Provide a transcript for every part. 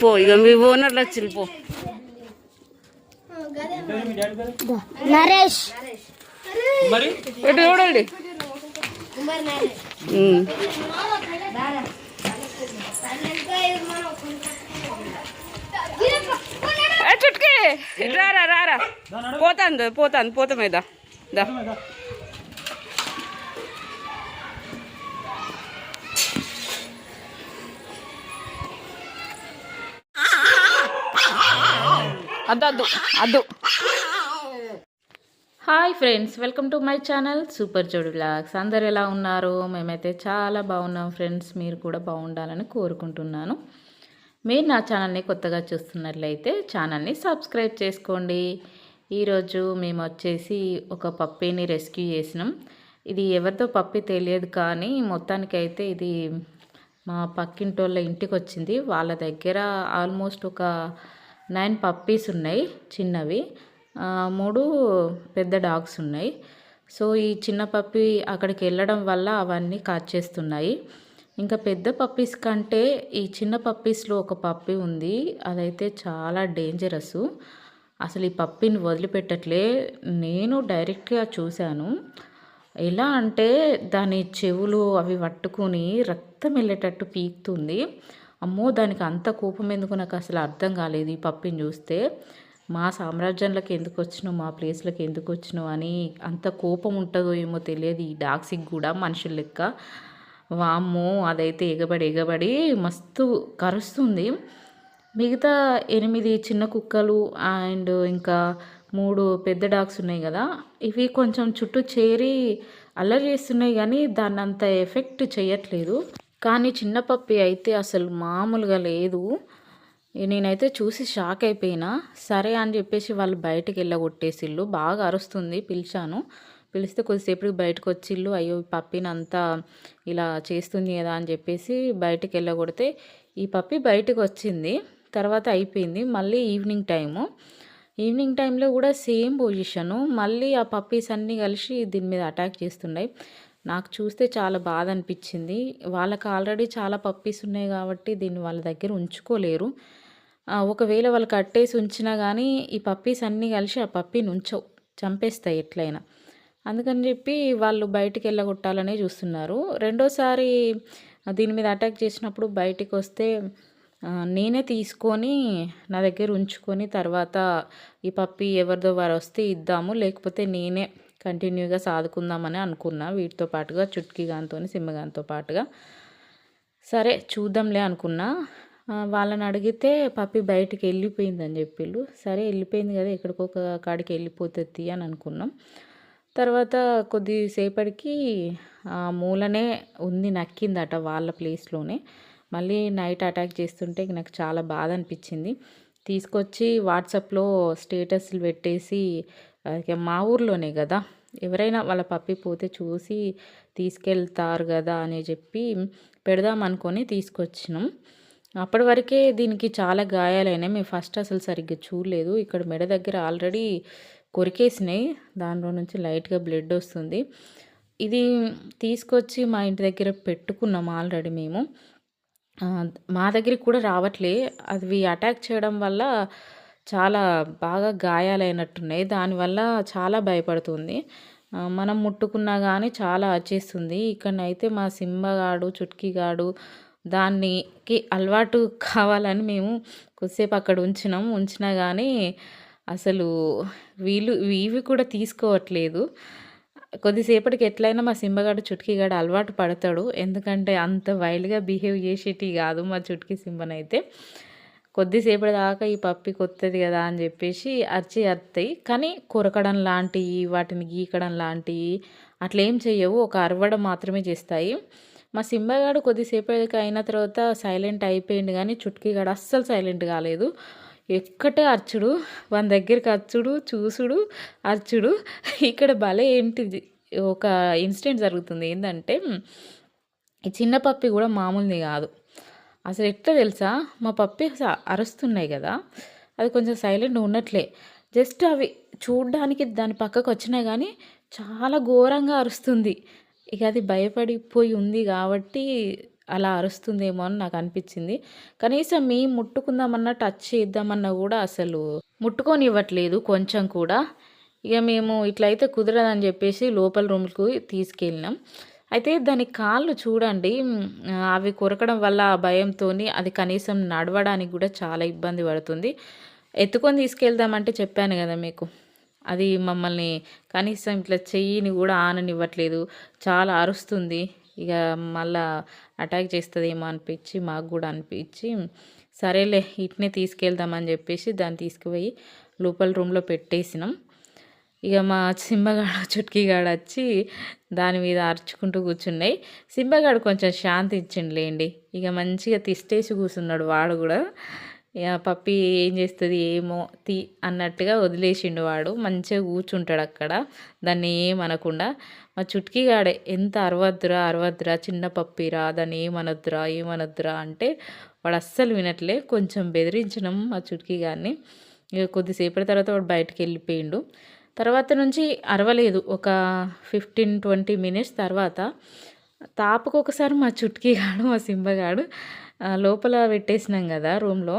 పో ఇక మీ ఓనర్లు వచ్చి పో. నరేష్. మరి? ఎటు చూడండి? ఇటు రారా రారా. పోతాంది పోతాంది పోత మీద. దా. అద్దు అద్దు. Hi friends welcome to my channel super Jodi blogs అందరు ఎలా ఉన్నారు? మేమైతే చాలా బాగున్నాం ఫ్రెండ్స్ మీరు కూడా బాగుండాలని కోరుకుంటున్నాను. మీరు నా ఛానల్ని కొత్తగా చూస్తున్నట్లయితే ఛానల్ని సబ్స్క్రైబ్ చేసుకోండి. ఈరోజు మేము వచ్చేసి ఒక పప్పీని రెస్క్యూ చేసినాం. ఇది ఎవరితో పప్పి తెలియదు కానీ మొత్తానికైతే ఇది మా పక్కింటోళ్ళ ఇంటికి వచ్చింది వాళ్ళ దగ్గర ఆల్మోస్ట్ ఒక నైన్ పప్పీస్ ఉన్నాయి చిన్నవి. మూడు పెద్ద డాగ్స్ ఉన్నాయి. సో ఈ చిన్న పప్పి అక్కడికి వెళ్ళడం వల్ల అవన్నీ కాట్ చేస్తున్నాయి. ఇంకా పెద్ద పప్పీస్ కంటే ఈ చిన్న పప్పీస్లో ఒక పప్పి ఉంది. అదైతే చాలా డేంజరస్ అసలు ఈ పప్పిని వదిలిపెట్టట్లే. నేను డైరెక్ట్గా చూశాను. ఎలా అంటే దాని చెవులు అవి పట్టుకొని రక్తం వెళ్ళేటట్టు పీకుతుంది. అమ్మో దానికి అంత కోపం ఎందుకు నాకు అసలు అర్థం కాలేదు. ఈ పప్పిని చూస్తే మా సామ్రాజ్యంలోకి ఎందుకు వచ్చినావు? మా ప్లేస్లోకి ఎందుకు వచ్చినావు? అని అంత కోపం ఉంటుందో ఏమో తెలియదు. ఈ డాగ్స్కి కూడా మనుషుల లెక్క. వామ్మో అదైతే ఎగబడి ఎగబడి మస్తు కరుస్తుంది. మిగతా ఎనిమిది చిన్న కుక్కలు అండ్ ఇంకా మూడు పెద్ద డాగ్స్ ఉన్నాయి కదా ఇవి కొంచెం చుట్టూ చేరి అల్లరి చేస్తున్నాయి కానీ దాన్ని అంత ఎఫెక్ట్ చేయట్లేదు. కానీ చిన్న పప్పి అయితే అసలు మామూలుగా లేదు. నేనైతే చూసి షాక్ అయిపోయినా. సరే అని చెప్పేసి వాళ్ళు బయటకు వెళ్ళగొట్టేసిళ్ళు. బాగా అరుస్తుంది పిలిచాను. పిలిస్తే కొద్దిసేపటికి బయటకు వచ్చిళ్ళు అయ్యో పప్పిని అంతా ఇలా చేస్తుంది కదా అని చెప్పేసి బయటికి వెళ్ళగొడితే ఈ పప్పి బయటకు వచ్చింది తర్వాత అయిపోయింది. మళ్ళీ ఈవినింగ్ టైము. ఈవినింగ్ టైంలో కూడా సేమ్ పొజిషను. మళ్ళీ ఆ పప్పీస్ అన్నీ కలిసి దీని మీద అటాక్ చేస్తున్నాయి నాకు చూస్తే చాలా బాధ అనిపించింది వాళ్ళకి ఆల్రెడీ చాలా పప్పీస్ ఉన్నాయి కాబట్టి దీన్ని వాళ్ళ దగ్గర ఉంచుకోలేరు. ఒకవేళ వాళ్ళు కట్టేసి ఉంచినా కానీ ఈ పప్పీస్ అన్నీ కలిసి ఆ పప్పీని ఉంచవు చంపేస్తాయి ఎట్లయినా. అందుకని చెప్పి వాళ్ళు బయటికి వెళ్ళగొట్టాలనే చూస్తున్నారు. రెండోసారి దీని మీద అటాక్ చేసినప్పుడు బయటికి వస్తే నేనే తీసుకొని నా దగ్గర ఉంచుకొని తర్వాత ఈ పప్పి ఎవరిదో వారు వస్తే ఇద్దాము లేకపోతే నేనే కంటిన్యూగా సాదుకుందామని అనుకున్నా. వీటితో పాటుగా చుట్కీ గానితో సింహగానితో పాటుగా. సరే చూద్దాంలే అనుకున్నా. వాళ్ళని అడిగితే పప్పి బయటికి వెళ్ళిపోయిందని చెప్పిళ్ళు. సరే వెళ్ళిపోయింది కదా ఎక్కడికో ఒక కాడికి వెళ్ళిపోతుంది అని అనుకున్నాం. తర్వాత కొద్దిసేపటికి ఆ మూలనే ఉంది నక్కిందట వాళ్ళ ప్లేస్లోనే. మళ్ళీ నైట్ అటాక్ చేస్తుంటే నాకు చాలా బాధ అనిపించింది. తీసుకొచ్చి వాట్సాప్లో స్టేటస్లు పెట్టేసి మా ఊర్లోనే కదా. ఎవరైనా వాళ్ళ పప్పి పోతే చూసి తీసుకెళ్తారు కదా అని చెప్పి పెడదాం అనుకొని తీసుకొచ్చినాం. అప్పటి వరకే దీనికి చాలా గాయాలైనాయి. మేము ఫస్ట్ అసలు సరిగ్గా చూడలేదు. ఇక్కడ మెడ దగ్గర ఆల్రెడీ కొరికేసినాయి. దానిలో నుంచి లైట్గా బ్లడ్ వస్తుంది. ఇది తీసుకొచ్చి మా ఇంటి దగ్గర పెట్టుకున్నాం ఆల్రెడీ మేము. మా దగ్గరికి కూడా రావట్లే. అవి అటాక్ చేయడం వల్ల చాలా బాగా గాయాలైనట్టున్నాయి. దానివల్ల చాలా భయపడుతుంది. మనం ముట్టుకున్నా కానీ చాలా వచ్చేస్తుంది ఇక్కడనైతే మా సింబగాడు చుట్కీగాడు దానికి అలవాటు కావాలని మేము కొద్దిసేపు అక్కడ ఉంచినాం. ఉంచినా కానీ అసలు వీళ్ళు ఇవి కూడా తీసుకోవట్లేదు. కొద్దిసేపటికి ఎట్లయినా మా సింబగాడు చుట్కీగాడు అలవాటు పడతాడు. ఎందుకంటే అంత వైల్డ్గా బిహేవ్ చేసేటి కాదు మా చుట్కీ సింబనైతే కొద్దిసేపటి దాకా ఈ పప్పి కొత్తది కదా అని చెప్పేసి అరిచి అరుతాయి కానీ కొరకడం లాంటివి వాటిని గీకడం లాంటివి అట్లా ఏం ఒక అరవడం మాత్రమే చేస్తాయి. మా సింబగాడు కొద్దిసేపటికి అయిన తర్వాత సైలెంట్ అయిపోయింది కానీ చుట్కీగాడు అస్సలు సైలెంట్ కాలేదు. ఎక్కటే అర్చుడు వాళ్ళ దగ్గరికి అర్చుడు చూసుడు అర్చుడు. ఇక్కడ భలే ఏంటిది ఒక ఇన్సిడెంట్ జరుగుతుంది. ఏంటంటే ఈ చిన్న పప్పి కూడా మామూలుది కాదు. అసలు ఎట్లా తెలుసా? మా పప్పి అరుస్తున్నాయి కదా. అది కొంచెం సైలెంట్ ఉన్నట్లే. జస్ట్ అవి చూడ్డానికి దాని పక్కకు వచ్చినాయి కానీ చాలా ఘోరంగా అరుస్తుంది. ఇక అది భయపడిపోయి ఉంది కాబట్టి అలా అరుస్తుందేమో అని నాకు అనిపించింది. కనీసం మీ ముట్టుకుందామన్నా టచ్ చేద్దామన్నా కూడా అసలు ముట్టుకొనివ్వట్లేదు కొంచెం కూడా. ఇక మేము ఇట్లయితే కుదరదని చెప్పేసి లోపల రూమ్కి తీసుకెళ్ళినాం. అయితే దాని కాళ్ళు చూడండి అవి కొరకడం వల్ల ఆ భయంతో అది కనీసం నడవడానికి కూడా చాలా ఇబ్బంది పడుతుంది. ఎత్తుకొని తీసుకెళ్దామంటే చెప్పాను కదా మీకు అది మమ్మల్ని కనీసం ఇట్లా చెయ్యిని కూడా ఆననివ్వట్లేదు చాలా అరుస్తుంది ఇక మళ్ళా అటాక్ చేస్తుందేమో అనిపించి మాకు కూడా అనిపించి సరేలే ఇట్నే తీసుకెళ్దామని చెప్పేసి దాన్ని తీసుకుపోయి లోపల రూమ్లో పెట్టేసినాం. ఇక మా సింబగాడు చుట్కీగాడు వచ్చి దాని మీద అరుచుకుంటూ కూర్చున్నాయి. సింబగాడు కొంచెం శాంతి ఇచ్చిండులేండి. ఇక మంచిగా తిష్టేసి కూర్చున్నాడు వాడు కూడా. ఇక పప్పి ఏం చేస్తుంది ఏమో తీ అన్నట్టుగా వదిలేసిండు వాడు. మంచిగా కూర్చుంటాడు అక్కడ. దాన్ని ఏమనకుండా. మా చుట్కీగాడే ఎంత అరవద్దురా అరవద్దురా చిన్న పప్పిరా దాన్ని ఏమనొద్దురా ఏమనొద్దురా అంటే వాడు అస్సలు వినట్లే. కొంచెం బెదిరించినాం మా చుట్కీ ఇక కొద్దిసేపటి తర్వాత వాడు బయటకు వెళ్ళిపోయిండు. తర్వాత నుంచి అరవలేదు. ఒక ఫిఫ్టీన్ ట్వంటీ మినిట్స్ తర్వాత తాపకు ఒకసారి మా చుట్కీగాడు మా సింబగాడు లోపల పెట్టేసినాం కదా రూమ్లో.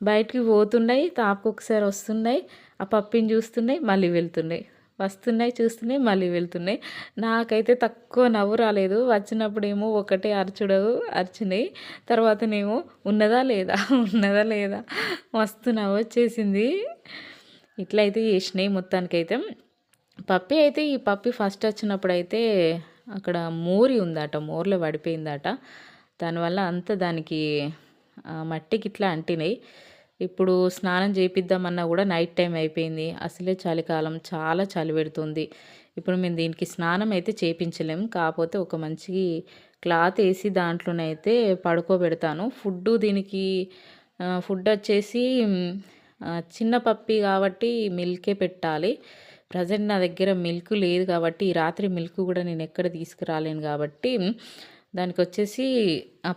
బయటికి పోతున్నాయి తాపకు ఒకసారి వస్తున్నాయి ఆ పప్పిని చూస్తున్నాయి మళ్ళీ వెళ్తున్నాయి వస్తున్నాయి చూస్తున్నాయి మళ్ళీ వెళ్తున్నాయి నాకైతే తక్కువ నవ్వు రాలేదు. వచ్చినప్పుడేమో ఒకటే అరచుడవు అరిచినాయి. తర్వాతనేమో ఉన్నదా లేదా ఉన్నదా లేదా మస్తు నవ్వు వచ్చేసింది ఇట్లా అయితే చేసినాయి మొత్తానికైతే. పప్పి అయితే ఈ పప్పి ఫస్ట్ వచ్చినప్పుడు అయితే అక్కడ మోరి ఉందట మోర్లో పడిపోయిందట. దానివల్ల అంత దానికి మట్టికి ఇట్లా అంటినాయి. ఇప్పుడు స్నానం చేపిద్దామన్నా కూడా నైట్ టైం అయిపోయింది. అసలే చలికాలం చాలా చలి పెడుతుంది. ఇప్పుడు మేము దీనికి స్నానం అయితే చేపించలేం. కాకపోతే ఒక మంచి క్లాత్ వేసి దాంట్లోనైతే పడుకోబెడతాను. ఫుడ్ దీనికి ఫుడ్ వచ్చేసి చిన్న పప్పి కాబట్టి మిల్కే పెట్టాలి. ప్రజెంట్ నా దగ్గర మిల్క్ లేదు కాబట్టి రాత్రి మిల్క్ కూడా నేను ఎక్కడ తీసుకురాలేను కాబట్టి దానికి వచ్చేసి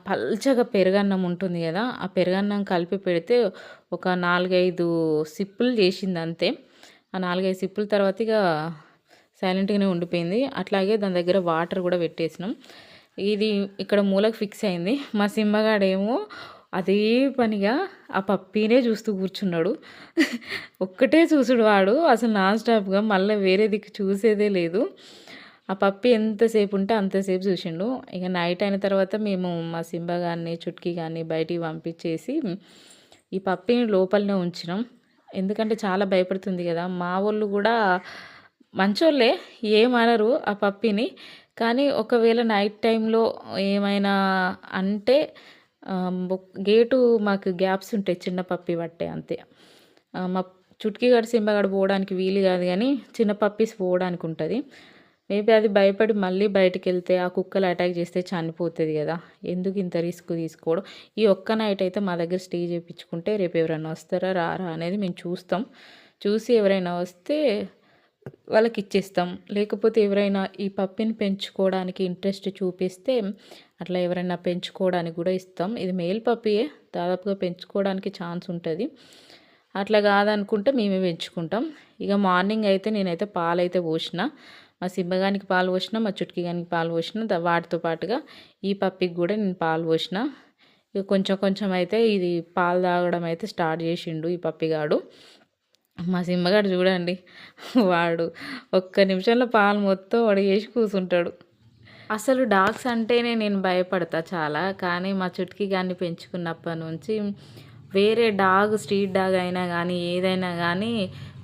పల్చగా పెరుగన్నం ఉంటుంది కదా ఆ పెరుగన్నం కలిపి పెడితే ఒక నాలుగైదు సిప్పులు చేసింది అంతే. ఆ నాలుగైదు సిప్పుల తర్వాత ఇక సైలెంట్గానే ఉండిపోయింది. అట్లాగే దాని దగ్గర వాటర్ కూడా పెట్టేసినాం. ఇది ఇక్కడ మూలకు ఫిక్స్ అయింది. మా సింహగాడేమో అదే పనిగా ఆ పప్పీనే చూస్తూ కూర్చున్నాడు. ఒక్కటే చూసుడు వాడు. అసలు నాన్ స్టాప్గా మళ్ళీ వేరే దిక్కు చూసేదే లేదు. ఆ పప్పి ఎంతసేపు ఉంటే అంతసేపు చూసిండు. ఇక నైట్ అయిన తర్వాత మేము మా సింబ కానీ చుట్కీ కానీ బయటికి పంపించేసి ఈ పప్పిని లోపలనే ఉంచినాం. ఎందుకంటే చాలా భయపడుతుంది కదా. మా వాళ్ళు కూడా మంచోళ్ళే ఏమనరు ఆ పప్పిని. కానీ ఒకవేళ నైట్ టైంలో ఏమైనా అంటే గేటు మాకు గ్యాప్స్ ఉంటాయి చిన్న పప్పి పట్టే అంతే. మా చుట్కీ గడి సింబగడ పోవడానికి వీలు కాదు కానీ చిన్న పప్పీస్ పోవడానికి ఉంటుంది. మేబీ అది భయపడి మళ్ళీ బయటకు వెళ్తే ఆ కుక్కలు అటాక్ చేస్తే చనిపోతుంది కదా. ఎందుకు ఇంత రిస్క్ తీసుకోవడం? ఈ ఒక్క నైట్ అయితే మా దగ్గర స్టే చేయించుకుంటే రేపు ఎవరైనా వస్తారా రారా అనేది మేము చూస్తాం. చూసి ఎవరైనా వస్తే వాళ్ళకి ఇచ్చేస్తాం. లేకపోతే ఎవరైనా ఈ పప్పిని పెంచుకోవడానికి ఇంట్రెస్ట్ చూపిస్తే అట్లా ఎవరైనా పెంచుకోవడానికి కూడా ఇస్తాం. ఇది మేల్ పప్పియే దాదాపుగా పెంచుకోవడానికి ఛాన్స్ ఉంటుంది. అట్లా కాదనుకుంటే మేమే పెంచుకుంటాం. ఇక మార్నింగ్ అయితే నేనైతే పాలు అయితే పోసిన. మా సింబగానికి పాలు పోసిన మా చుట్కీగానికి పాలు పోసిన వాటితో పాటుగా ఈ పప్పికి కూడా నేను పాలు పోసిన. ఇక కొంచెం కొంచెం అయితే ఇది పాలు తాగడం అయితే స్టార్ట్ చేసిండు ఈ పప్పిగాడు. మా సింహగాడు చూడండి వాడు ఒక్క నిమిషంలో పాలు మొత్తం వడిగేసి కూర్చుంటాడు అసలు డాగ్స్ అంటేనే నేను భయపడతా చాలా కానీ మా చుట్కీ గాన్ని పెంచుకున్నప్పటి నుంచి వేరే డాగ్ స్ట్రీట్ డాగ్ అయినా కానీ ఏదైనా కానీ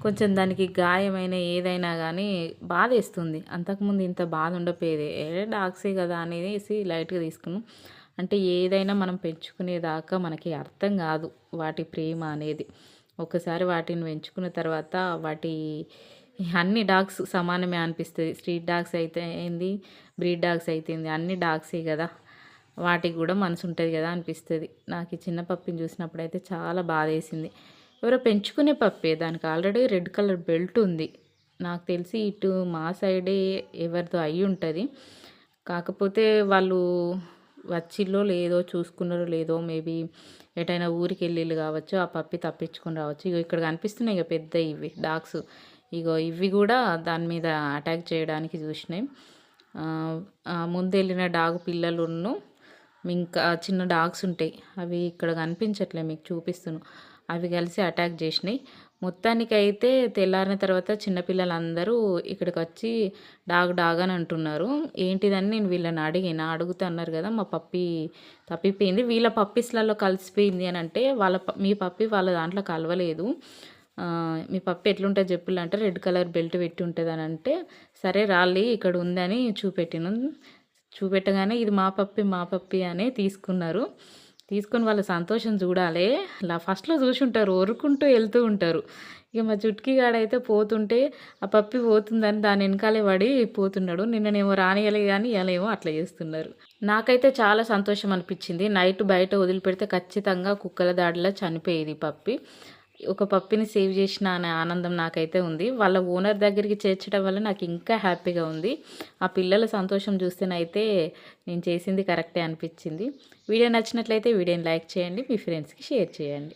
కొంచెం దానికి గాయమైన ఏదైనా కానీ బాధ వేస్తుంది అంతకుముందు ఇంత బాధ ఉండపోయేది ఏ డాగ్సే కదా అనేసి లైట్గా తీసుకున్నాం. అంటే ఏదైనా మనం పెంచుకునేదాకా మనకి అర్థం కాదు వాటి ప్రేమ అనేది. ఒకసారి వాటిని పెంచుకున్న తర్వాత వాటి అన్ని డాగ్స్ సమానమే అనిపిస్తుంది. స్ట్రీట్ డాగ్స్ అయితే ఏంది? బ్రీడ్ డాగ్స్ అయితే అన్ని డాగ్సే కదా. వాటికి కూడా మనసు ఉంటుంది కదా అనిపిస్తుంది. నాకు ఈ చిన్న పప్పిని చూసినప్పుడు అయితే చాలా బాధ వేసింది. ఎవరో పెంచుకునే పప్పే. దానికి ఆల్రెడీ రెడ్ కలర్ బెల్ట్ ఉంది. నాకు తెలిసి ఇటు మా సైడే ఎవరిదో అయి ఉంటుంది. కాకపోతే వాళ్ళు వచ్చిల్లో లేదో చూసుకున్నారో లేదో మేబీ ఎటైనా ఊరికి వెళ్ళిళ్ళు కావచ్చు ఆ పప్పి తప్పించుకుని రావచ్చు. ఇగో ఇక్కడ కనిపిస్తున్నాయి ఇక పెద్ద ఇవి డాగ్స్. ఇగో ఇవి కూడా దాని మీద అటాక్ చేయడానికి చూసినాయి. ముందు వెళ్ళిన డాగ్ పిల్లలున్ను ఇంకా చిన్న డాగ్స్ ఉంటాయి. అవి ఇక్కడ కనిపించట్లే మీకు చూపిస్తును అవి కలిసి అటాక్ చేసినాయి. మొత్తానికి అయితే తెల్లారిన తర్వాత చిన్నపిల్లలందరూ ఇక్కడికి వచ్చి డాగ్ డాగ్ అని అంటున్నారు. ఏంటిదని నేను వీళ్ళని అడిగిన. అడుగుతా అన్నారు కదా మా పప్పి తప్పిపోయింది. వీళ్ళ పప్పీస్లలో కలిసిపోయింది అని అంటే వాళ్ళ ప- మీ పప్పి వాళ్ళ దాంట్లో కలవలేదు. మీ పప్పి ఎట్లుంటుంది చెప్పులు? అంటే రెడ్ కలర్ బెల్ట్ పెట్టి ఉంటుంది అని అంటే సరే రాళ్ళి ఇక్కడ ఉందని చూపెట్టిన. చూపెట్టగానే ఇది మా పప్పి మా పప్పి అని తీసుకున్నారు. తీసుకొని వాళ్ళ సంతోషం చూడాలి. ఇలా ఫస్ట్లో చూసి ఉంటారు ఒరుకుంటూ వెళ్తూ ఉంటారు. ఇక మా చుట్కీ గాడైతే పోతుంటే ఆ పప్పి పోతుందని దాని వెనకాలే పడి పోతున్నాడు. నిన్ననేమో రానియలే కానీ ఏమో అట్లా చేస్తున్నారు. నాకైతే చాలా సంతోషం అనిపించింది నైట్ బయట వదిలిపెడితే ఖచ్చితంగా కుక్కల దాడిలో చనిపోయేది ఈ పప్పి. ఒక పప్పిని సేవ్ చేసిన అనే ఆనందం నాకైతే ఉంది. వాళ్ళ ఓనర్ దగ్గరికి చేర్చడం వల్ల నాకు ఇంకా హ్యాపీగా ఉంది. ఆ పిల్లల సంతోషం చూస్తేనైతే నేను చేసింది కరెక్టే అనిపించింది. వీడియో నచ్చినట్లయితే వీడియోని లైక్ చేయండి మీ ఫ్రెండ్స్కి షేర్ చేయండి.